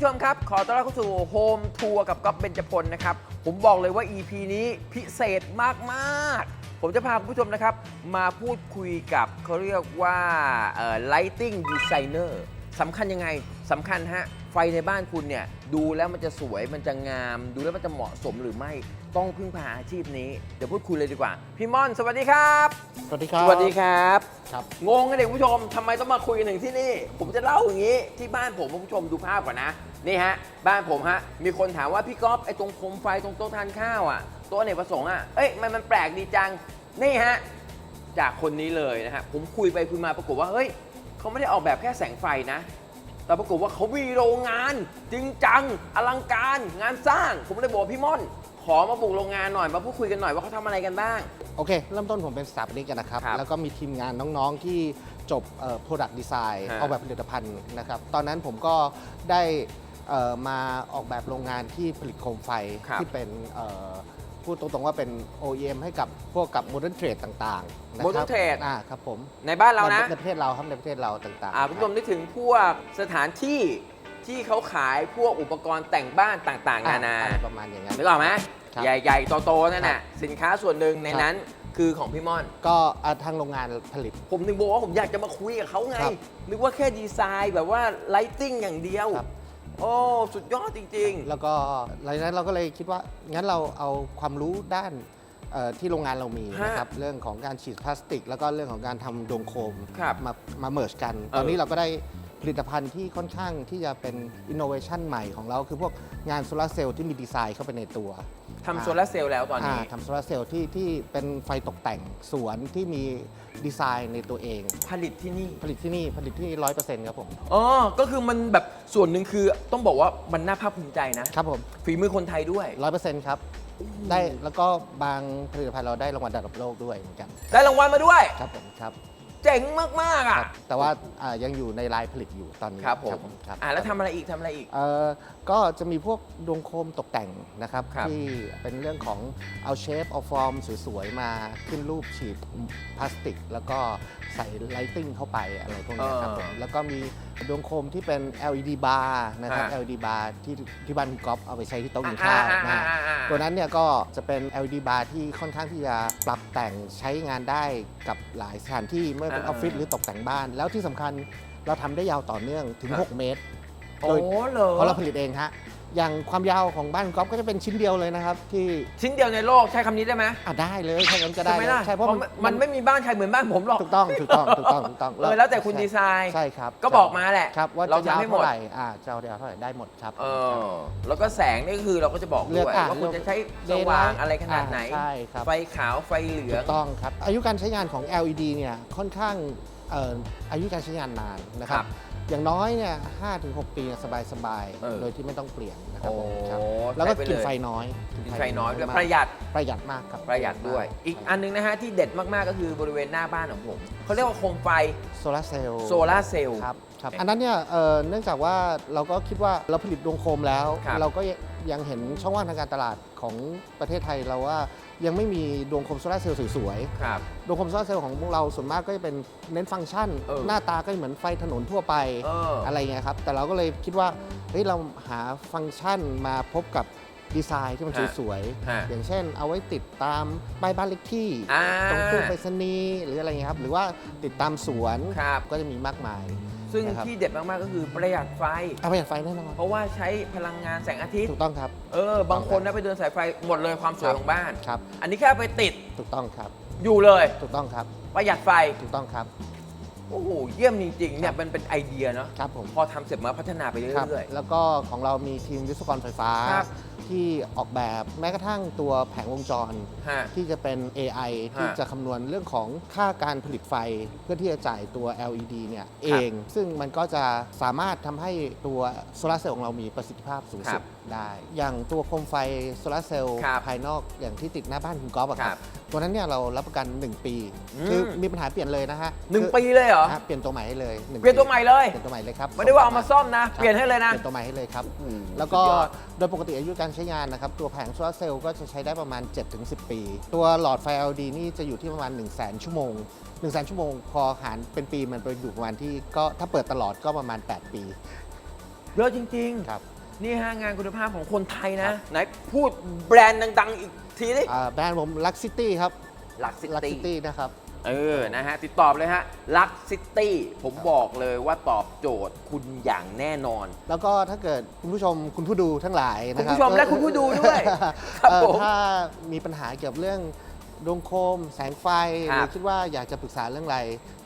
ผู้ชมครับ ขอต้อนรับเข้าสู่โฮมทัวร์กับก๊อฟเบญจพลนะครับ ผมบอกเลยว่า EP นี้พิเศษมาก ๆ ผมจะพาคุณผู้ชมนะครับ มาพูดคุยกับเขาเรียกว่า lighting designer สำคัญยังไงสำคัญฮะ ไฟในบ้านคุณเนี่ยดูแล้วมันจะสวยมันจะงาม ดูแล้วมันจะเหมาะสมหรือไม่ต้องพึ่งพาอาชีพนี้ เดี๋ยวพูดคุยเลยดีกว่า พี่ม่อน สวัสดีครับ สวัสดีครับสวัสดีครับ ครับ งงกันเด็กผู้ชมทำไมต้องมาคุยกันถึงที่นี่ ผมจะเล่าอย่างนี้ที่บ้านผมคุณผู้ชมดูภาพก่อนนะนี่ฮะบ้านผมฮะมีคนถามว่าพี่ก๊อฟไอ้ตรงโคมไฟตรงโต๊ะทานข้าวอะโต๊ะอเนกประสงค์อะเอ้ยมันมันแปลกดีจังนี่ฮะจากคนนี้เลยนะฮะผมคุยไปคุยมาปรากฏว่าเฮ้ยเขาไม่ได้ออกแบบแค่แสงไฟนะ แต่ปรากฏว่าเขามีโรงงาน จริงจังอลังการงานสร้าง ผมเลยบอกว่าพี่ม่อน ขอมาบุกโรงงานหน่อยมาพูดคุยกันหน่อยว่าเขาทำอะไรกันบ้าง โอเค เริ่มต้นผมเป็นสถาปนิกกันนะครับ ครับแล้วก็มีทีมงานน้องๆที่จบเอ่อ product design ฮะ ออกแบบผลิตภัณฑ์นะครับ ตอนนั้นผมก็ได้เอ่อมาออกแบบโรงงานที่ผลิตโคมไฟครับที่เป็นเอ่อ พูดตรงๆว่าเป็น OEM ให้กับพวกกับ modern trade ต่างๆนะครับ Modern Trade อ่าครับผมในบ้านเรานะในประเทศเราครับในประเทศเราต่างๆอ่าคุณผู้ชมนึกถึงพวกสถานที่ที่เขาขายพวกอุปกรณ์แต่งบ้านต่างๆอ่นานาอะไรประมาณอย่างนั้นนึกออกไหมครับใหญ่ๆโตๆนั่นน่ะสินค้าส่วนหนึ่งในครับนั้นคือของพี่ม่อน ก็อ่าทางโรงงานผลิต ผมถึงบอกว่าผมอยากจะมาคุยกับเขาไงครับนึกว่าแค่ดีไซน์แบบว่าไลติ้งอย่างเดียวครับ โอ้ สุดยอดจริง แล้วก็หลังจากนั้นเราก็เลยคิดว่า งั้นเราเอาความรู้ด้านเอ่อที่โรงงานเรามีฮะนะครับ เรื่องของการฉีดพลาสติก แล้วก็เรื่องของการทำดวงโคมครับมามาเมิร์กันเออตอนนี้เราก็ได้ผลิตภัณฑ์ที่ค่อนข้างที่จะเป็นอินโนเวชันใหม่ของเรา คือพวกงานโซลาร์เซลล์ที่มีดีไซน์เข้าไปในตัวๆ ทำโซลาร์เซลล์แล้วตอนนี้าทำโซลาร์เซลล์ที่ที่เป็นไฟตกแต่งสวนที่มีดีไซน์ในตัวเอง ผลิตที่นี่ ผลิตที่นี่ผลิตที่ร้อยเปอร์เซ็นต์ครับผม อ๋อ ก็คือมันแบบส่วนหนึ่งคือต้องบอกว่ามันน่าภาคภูมิใจนะ ครับผมฝีมือคนไทยด้วย ร้อยเปอร์เซ็นต์ครับ ได้แล้วก็บางผลิตภัณฑ์เราได้รางวัลระดับโลกด้วยเหมือนกัน ได้รางวัลมาด้วย ครับผมครับ เจ๋งมากๆคอะรับแต่ว่าอ่ายังอยู่ในลายผลิตอยู่ตอนนี้ครับผมครับอ่าแล้วทำอะไรอีกทำอะไรอีก เอ่อก็จะมีพวกดวงโคมตกแต่งนะครับ ครับ ที่เป็นเรื่องของเอาเชฟเอาฟอร์มสวยๆ มาขึ้นรูปฉีดพลาสติก แล้วก็ใส่ไลติ้งเข้าไปอะไรพวกนี้ครับผมแล้วก็มี ดวงโคมที่เป็น LED bar นะครับ LED bar ที่ที่บ้านคุณก๊อฟเอาไปใช้ที่โต๊ะกินข้าวนะฮะ ตัวนั้นเนี่ยก็จะเป็น LED bar ที่ค่อนข้างที่จะปรับแต่งใช้งานได้กับหลายสถานที่ไม่ว่าเป็นออ่าอฟฟิศหรือตกแต่งบ้าน แล้วที่สำคัญเราทำได้ยาวต่อเนื่องถึงครับ6เมตร โอ้เหรอ เพราะเราผลิตเองฮะ อย่างความยาวของบ้านก๊อฟก็จะเป็นชิ้นเดียวเลยนะครับ ที่ชิ้นเดียวในโลกใช้คำนี้ได้ไหมอะได้เลยแค่นั้นก็ได้ใช่ไหมล่ะใช่เพราะเพราะมันไม่มีบ้านใครเหมือนบ้านผมหรอก ถูกต้องถูกต้องถูกต้องถูกต้องเออแล้วแต่คุณดีไซน์ใช่ครับก็บอกมาแหละครับว่าเราจะยาวทำให้หมดเท่าไหร่อ่าจะเอายาวเท่าไหร่ได้หมดครับ เออแล้วก็แสงนี่ก็คือเราก็จะบอกเลืด้อกวยอะว่าคุณเลือกจะใช้ส Daylight ว่างอะไรขนาดไหน อ่าใช่ครับ ไฟขาวไฟเหลืถูอง กต้องครับ อายุการใช้งานของ LED เนี่ยค่อนข้างเอ่ออายุการใช้งานนานนะคครัรับบอย่างน้อยเนี่ย5ถึง6ปีสบายสบายๆเออโดยที่ไม่ต้องเปลี่ยนนะครับโอ้ผมครับแล้วก็ใช้ไปกินเลย ไฟน้อยกินไฟน้อยด้วยมากประหยัดประหยัดมากครับประหยัดด้วย อีกอันนึงนะฮะที่เด็ดมาก ๆ ก็คือบริเวณหน้าบ้านของผมเขาเรียกว่าโคมไฟโซลาร์เซลล์ โซลาร์เซลล์ ครับครับอันนั้นเนี่ยเอ่อเนื่องจากว่าเราก็คิดว่าเราผลิตดวงโคมแล้ว ครับเราก็ยังเห็นช่องว่างทางการตลาด ของประเทศไทยเราว่ายังไม่มีดวงโคมโซลาร์เซลล์สวยๆครับดวงโคมโซลาร์เซลล์ของพวกเราส่วนมากก็จะเป็นเน้นฟังก์ชัน เออหน้าตาก็เหมือนไฟถนนทั่วไปเออออะไรเงี้ยครับ แต่เราก็เลยคิดว่าเฮ้ยเราหาฟังก์ชันมาพบกับดีไซน์ที่มันฮะสวยฮะ ๆ อย่างเช่น เอาไว้ติดตามป้ายบ้านเล็กที่ อ่า ตรงตู้ไปรษณีย์หรืออะไรเงี้ยครับ หรือว่าติดตามสวนครับ ก็จะมีมากมาย ซึ่งนะครับ ที่เด็ดมากๆก็คือประหยัดไฟ เอาประหยัดไฟแน่นอนเพราะว่าใช้พลังงานแสงอาทิตย์ ถูกต้องครับ เออ บางคนนะไปเดินสายไฟหมดเลยความสวยของบ้าน ครับ อันนี้แค่เอาไปติดถูกต้องครับ อยู่เลย ถูกต้องครับ ประหยัดไฟ ถูกต้องครับ โอ้โห เยี่ยมจริงๆเนี่ยมันเป็นไอเดียเนาะ ครับผม พอทำเสร็จมาพัฒนาไปครับเรื่อย แล้วก็ของเรามีทีมวิศวกรไฟฟ้า ครับ ที่ออกแบบแม้กระทั่งตัวแผงวงจรๆฮะ ที่จะเป็น AI ที่ฮะจะคำนวณเรื่องของค่าการผลิตไฟ เพื่อที่จะจ่ายตัว LED เนี่ยเอง ซึ่งมันก็จะสามารถทำให้ตัวโซลาร์เซลล์ของเรามีประสิทธิภาพสูงครัสุบดได้ อย่างตัวโคมไฟโซลาร์เซลล์ครับภายนอกอย่างที่ติดหน้าบ้านคุณก๊อฟอะคครัรับ บ ตัวนั้นเนี่ยเรารับประกัน 1 ปี อืม คือมีปัญหาเปลี่ยนเลยนะฮะหนึ่งคือปีเลยเหรอฮะเปลี่ยนตัวใหม่ให้เลยหงเปลี่ยนตัวใหม่เลย เปลี่ยนตัวใหม่เลยครับไม่ได้ว่าเอามาซ่อมนะครับเปลี่ยนให้เลยนะ เปลี่ยนตัวใหม่ให้เลยครับ อืมแล้วก็สุดยอด โดยปกติอายุการใช้งานนะครับ ตัวแผงโซลาร์เซลล์ก็จะใช้ได้ประมาณ 7-10 ปี ตัวหลอดไฟ LED นี่จะอยู่ที่ประมาณ 1 0 0 0 0แชั่วโมง 1 0 0 0 0 0 ชั่วโมง พอหารเป็นปีมันไปอยู่ประมาณที่ก็ถ้าเปิดตลอดก็ประมาณ 8 ปีเยอะจริง ครับๆ นี่ฮะงานคุณภาพของคนไทยนะ ไหนพูดแบรนด์ดัง ๆ อีกทีนี่อ่าแบรนด์ผมลักซิตี้ครับลักซิลักซิตี้ตี้นะครับ เออนะฮะติดต่อเลยฮะลักซิตี้ผมบอกเลยว่าตอบโจทย์คุณอย่างแน่นอน แล้วก็ถ้าเกิดคุณผู้ชมคุณผู้ดูทั้งหลายนะครับคุณผู้ชมและคุณผู้ดูด้วยครับเอ่อผมถ้ามีปัญหาเกี่ยวกับเรื่อง ดวงโคม แสงไฟคหรับรือคิดว่าอยากจะปรึกษาเรื่องอะไร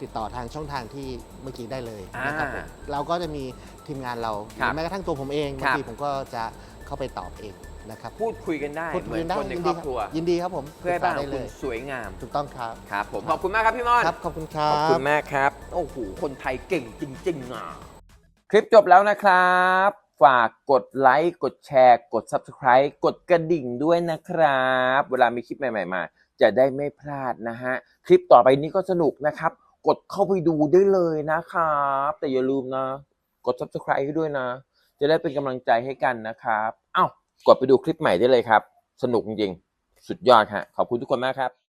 ติดต่อทางช่องทางที่เมื่อกี้ได้เลยนะครับผมอ่าเราก็จะมีทีมงานเราหครัรืบอแม้กระทั่งตัวผมเองครับบางทีผมก็จะเข้าไปตอบเองนะครับพูดคุยกันได้พูดเหคุมืยอนได้คนในยินครดีอบครัว ยินดีครับผมเพื่อให้บ้านปขรึอกงษเลคุณยสวยงามถูกต้องครับครับผมขอบคุณมากครับพี่มอนครับขอบคุณครัขบอบคุณมากครับโอ้โหคนไทยเก่งจริงๆอะคลิปจบแล้วนะครับ ฝากกดไลค์กดแชร์ กด Subscribe กดกระดิ่งด้วยนะครับ เวลามีคลิปใหม่ ๆ มา จะได้ไม่พลาดนะฮะ คลิปต่อไปนี้ก็สนุกนะครับ กดเข้าไปดูได้เลยนะครับ แต่อย่าลืมนะ กด Subscribe ให้ด้วยนะ จะได้เป็นกำลังใจให้กันนะครับ เอ้ากดไปดูคลิปใหม่ได้เลยครับ สนุกจริง สุดยอดฮะขอบคุณทุกคนมากครับ